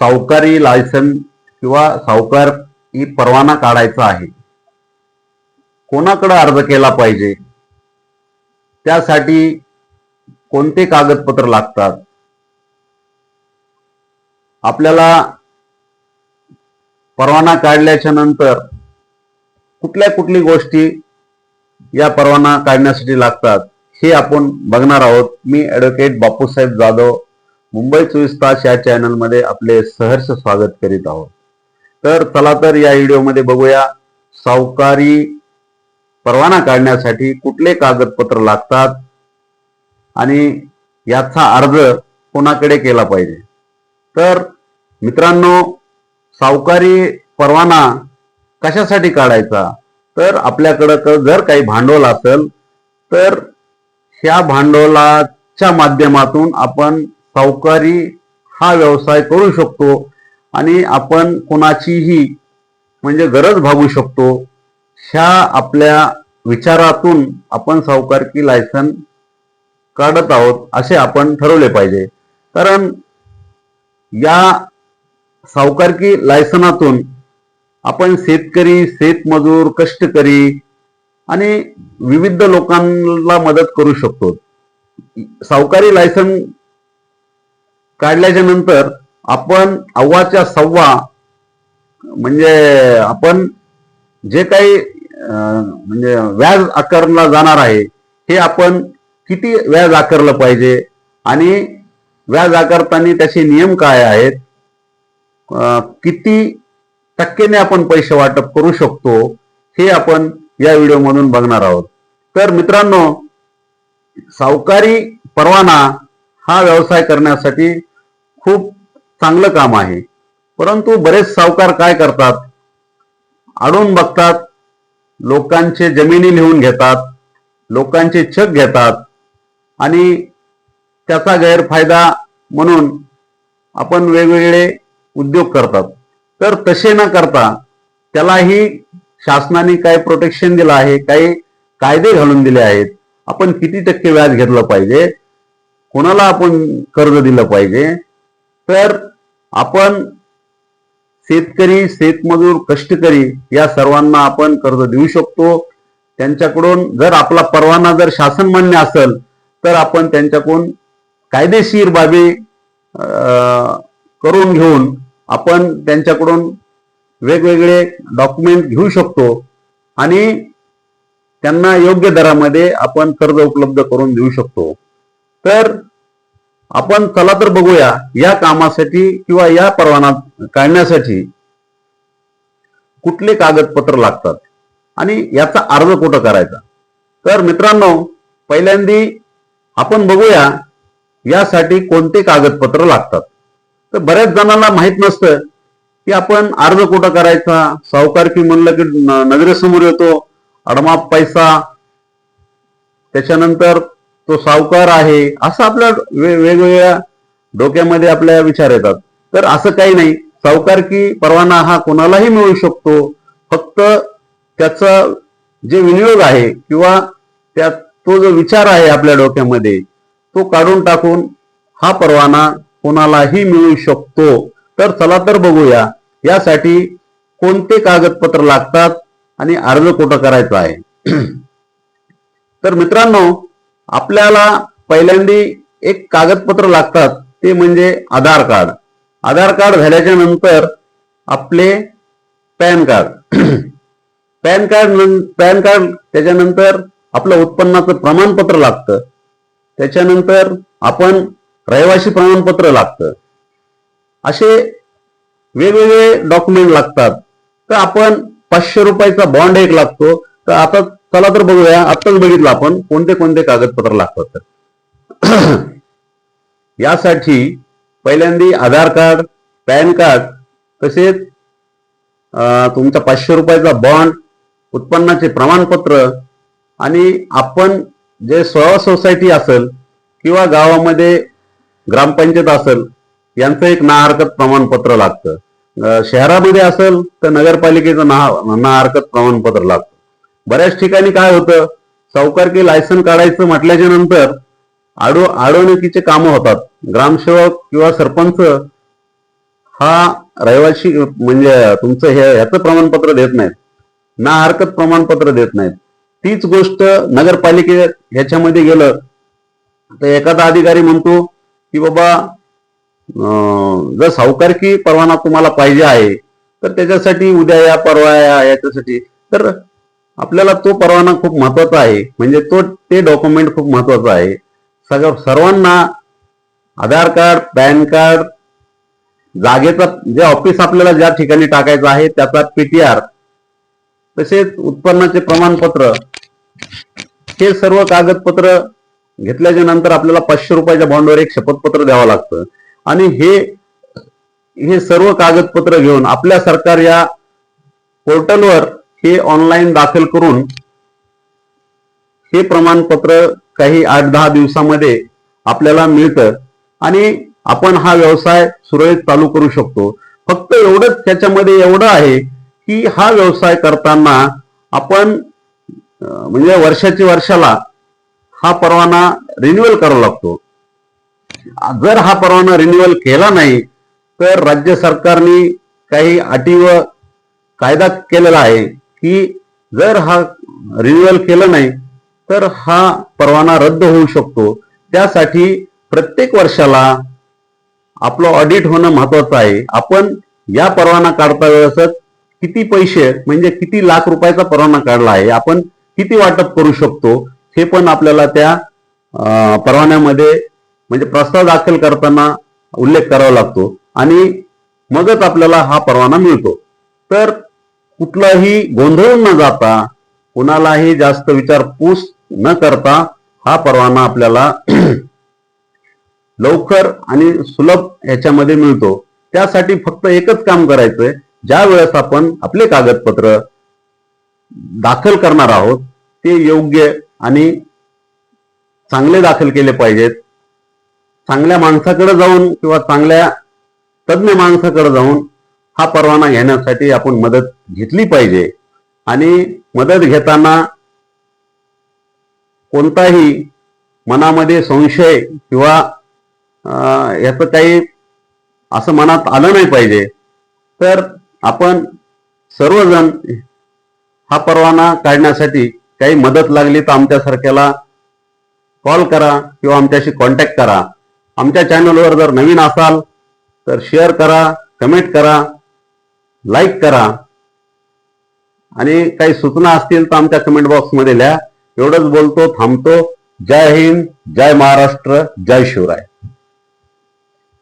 सावकारी लायसन किंवा सावकार ही परवाना काढायचा आहे. कोणाकडे अर्ज केला पाहिजे? त्यासाठी कोणते कागदपत्र लागतात? आपल्याला परवाना काढल्याच्या नंतर कुठल्या कुठली गोष्टी या परवाना काढण्यासाठी लागतात हे आपण बघणार आहोत. मी ॲडव्होकेट बापूसाहेब जाधव मुंबई चोवीस तास या चॅनलमध्ये आपले सहर्ष स्वागत करीत आहोत. तर चला तर या व्हिडिओमध्ये बघूया सावकारी परवाना काढण्यासाठी कुठले कागदपत्र लागतात आणि याचा अर्ज कोणाकडे केला पाहिजे. तर मित्रांनो सावकारी परवाना कशासाठी काढायचा? तर आपल्याकडं तर जर काही भांडवल असेल तर ह्या भांडवलाच्या माध्यमातून आपण सावकारी हा व्यवसाय करू शकतो आणि आपण कोणाचीही म्हणजे गरज भागू शकतो ह्या आपल्या विचारातून आपण सावकारकी लायसन काढत आहोत असे आपण ठरवले पाहिजे. कारण या सावकारकी लायसनातून आपण शेतकरी शेतमजूर कष्टकरी आणि विविध लोकांना मदत करू शकतो. सावकारी लायसन काढल्याच्या नंतर आपण अव्वाच्या सव्वा म्हणजे आपण जे काही म्हणजे व्याज आकारला जाणार आहे हे आपण किती व्याज आकारलं पाहिजे आणि व्याज आकारताना त्याचे नियम काय आहेत? किती टक्केने आपण पैसे वाटप करू शकतो हे आपण या व्हिडिओमधून बघणार आहोत. तर मित्रांनो सावकारी परवाना हा व्यवसाय करण्यासाठी खूप चांगलं काम आहे. परंतु बरेच सावकार काय करतात? आडून बघतात लोकांचे जमिनी लिहून घेतात लोकांचे छक घेतात आणि त्याचा गैरफायदा म्हणून आपण वेगवेगळे उद्योग करतात. तर तसे न करता त्यालाही शासनाने काही प्रोटेक्शन दिलं आहे काही कायदे घालून दिले आहेत आपण किती टक्के व्याज घेतलं पाहिजे? कोणाला आपण कर्ज दिलं पाहिजे? तर आपण शेतकरी शेतमजूर कष्टकरी या सर्वांना आपण कर्ज देऊ शकतो. त्यांच्याकडून जर आपला परवाना जर शासन मान्य असेल तर आपण त्यांच्याकडून कायदेशीर बाबी करून घेऊन आपण त्यांच्याकडून वेगवेगळे डॉक्युमेंट घेऊ शकतो आणि त्यांना योग्य दरामध्ये आपण कर्ज उपलब्ध करून देऊ शकतो. तर आपण चला तर बघूया या कामासाठी किंवा या परवाना काढण्यासाठी कुठले कागदपत्र लागतात? आणि याचा अर्ज कुठं करायचा? तर मित्रांनो पहिल्यांदी आपण बघूया यासाठी कोणते कागदपत्र लागतात? तर बऱ्याच जणांना माहीत नसतं की आपण अर्ज कुठं करायचा? सावकारकी म्हणलं की नजरेसमोर येतो अडमाप पैसा त्याच्यानंतर तो सावकार आहे असं आपल्या वेगवेगळ्या डोक्यामध्ये आपल्या विचार येतात. तर असं काही नाही. सावकारकी परवाना हा कोणालाही मिळू शकतो. फक्त त्याचा जे विनियोग आहे किंवा त्या तो जो विचार आहे आपल्या डोक्यामध्ये तो काढून टाकून हा परवाना कोणालाही मिळू शकतो. तर चला तर बघूया. यासाठी कोणते कागदपत्र लागतात आणि अर्ज कुठं करायचा आहे? तर मित्रांनो आपल्याला पहिल्यांदी एक कागदपत्र लागतात ते म्हणजे आधार कार्ड. आधार कार्ड झाल्याच्यानंतर आपले PAN card. PAN card PAN card त्याच्यानंतर आपलं उत्पन्नाचं प्रमाणपत्र लागतं. त्याच्यानंतर आपण रहिवासी प्रमाणपत्र लागतं. असे वेगवेगळे डॉक्युमेंट लागतात. तर आपण पाचशे रुपयाचा बॉन्ड एक लागतो. तर आता चला तर बघूया. आत्ताच बघितलं आपण कोणते कोणते कागदपत्र लागतात तर. यासाठी पहिल्यांदा आधार कार्ड पॅन कार्ड तसेच तुमचा पाचशे रुपयाचा बॉन्ड उत्पन्नाचे प्रमाणपत्र आणि आपण जे स्व सोसायटी असेल किंवा गावामध्ये ग्रामपंचायत असेल यांचं एक ना हरकत प्रमाणपत्र लागतं. शहरामध्ये असेल तर नगरपालिकेचं ना ना हरकत प्रमाणपत्र लागतं. बऱ्याच ठिकाणी काय होतं? सावकारकी लायसन काढायचं म्हटल्याच्या नंतर आडो आडवणुकीचे कामं होतात. ग्रामसेवक किंवा सरपंच हा रहिवासी म्हणजे तुमचं हे ह्याचं प्रमाणपत्र देत नाहीत. ना हरकत प्रमाणपत्र देत नाहीत. तीच गोष्ट नगरपालिके ह्याच्यामध्ये गेलं तर एखादा अधिकारी म्हणतो की बाबा जर सावकारकी परवाना तुम्हाला पाहिजे आहे तर त्याच्यासाठी उद्या या परवा या याच्यासाठी. तर आपल्याला तो परवाना खूप महत्त्वाचा आहे. म्हणजे तो ते डॉक्युमेंट खूप महत्वाचं आहे. सगळं सर्वांना आधार कार्ड पॅन कार्ड जागेचा जे ऑफिस आपल्याला ज्या ठिकाणी टाकायचं आहे त्याचा पीटीआर तसेच उत्पन्नाचे प्रमाणपत्र हे सर्व कागदपत्र घेतल्याच्या नंतर आपल्याला पाचशे रुपयाच्या बॉन्डवर एक शपथपत्र द्यावं लागतं. आणि हे हे सर्व कागदपत्र घेऊन आपल्या सरकार या पोर्टलवर हे ऑनलाईन दाखल करून हे प्रमाणपत्र काही आठ दहा दिवसामध्ये आपल्याला मिळतं. आणि आपण हा व्यवसाय सुरळीत चालू करू शकतो. फक्त एवढंच त्याच्यामध्ये एवढं आहे की हा व्यवसाय करताना आपण म्हणजे वर्षाची वर्षाला हा परवाना रिन्युअल करावा लागतो. जर हा परवाना रिन्युअल केला नाही तर राज्य सरकारने काही अटी व कायदा केलेला आहे. की जर हा रिन्युअल केलं नाही तर हा परवाना रद्द होऊ शकतो. त्यासाठी प्रत्येक वर्षाला आपलं ऑडिट होणं महत्वाचं आहे. आपण या परवाना काढता वेळेसच किती पैसे म्हणजे किती लाख रुपयाचा परवाना काढला आहे आपण किती वाटप करू शकतो हे पण आपल्याला त्या परवान्यामध्ये म्हणजे प्रस्ताव दाखल करताना उल्लेख करावा लागतो. आणि मगच आपल्याला हा परवाना मिळतो. तर कुठलाही गोंधळून न जाता कुणालाही जास्त विचारपूस न करता हा परवाना आपल्याला लवकर आणि सुलभ ह्याच्यामध्ये मिळतो. त्यासाठी फक्त एकच काम करायचंय. ज्या वेळेस आपण आपले कागदपत्र दाखल करणार आहोत ते योग्य आणि चांगले दाखल केले पाहिजेत. चांगल्या माणसाकडे जाऊन किंवा चांगल्या तज्ज्ञ माणसाकडे जाऊन हा परवाना घेण्यासाठी आपण मदत घेतली पाहिजे. आणि मदत घेताना कोणताही मनामध्ये संशय किंवा याचं काही असं मनात आलं नाही पाहिजे. तर आपण सर्वजण हा परवाना काढण्यासाठी काही मदत लागली तर आमच्यासारख्याला कॉल करा किंवा आमच्याशी कॉन्टॅक्ट करा. आमच्या चॅनलवर जर नवीन असाल तर शेअर करा कमेंट करा. लाईक करा. आणि काही सूचना असतील तर आमच्या कमेंट बॉक्समध्ये लिहा. एवढंच बोलतो थांबतो. जय हिंद जय महाराष्ट्र जय शिवराय.